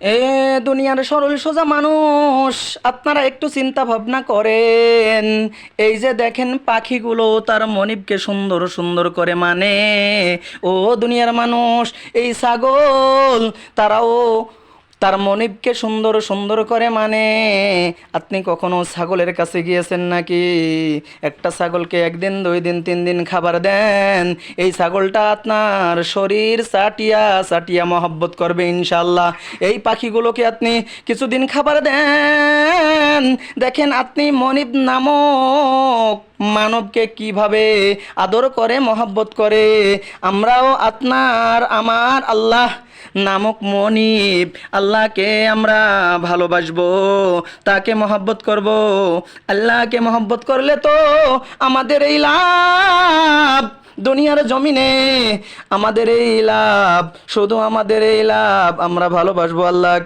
এ দুনিয়ার সরল সোজা মানুষ, আপনারা একটু চিন্তা ভাবনা করেন। এই যে দেখেন পাখিগুলো, তার মনিবকে সুন্দর সুন্দর করে মানে। ও দুনিয়ার মানুষ, এই ছাগল, তারাও তার মনিবকে সুন্দর সুন্দর করে মানে আপনি কখনো ছাগলের কাছে গিয়েছেন নাকি? একটা ছাগলকে একদিন, দুই দিন, তিন দিন খাবার দেন। এই ছাগলটা আপনার শরীর চাটিয়া চাটিয়া মহব্বত করবে ইনশাল্লাহ এই পাখিগুলোকে আপনি কিছুদিন খাবার দেন। দেখেন আপনি মনিব নামক মানবকে কীভাবে আদর করে, মহব্বত করে। আমরাও আপনার, আমার আল্লাহ নামক মনিব, আল্লাহকে আমরা ভালোবাসবো, তাকে মহব্বত করব। আল্লাহকে মহব্বত করলে তো আমাদের এই লাভ, দুনিয়ার জমিনে আমাদের এই লাভ, শুধু আমাদের এই লাভ, আমরা ভালোবাসবো আল্লাহকে।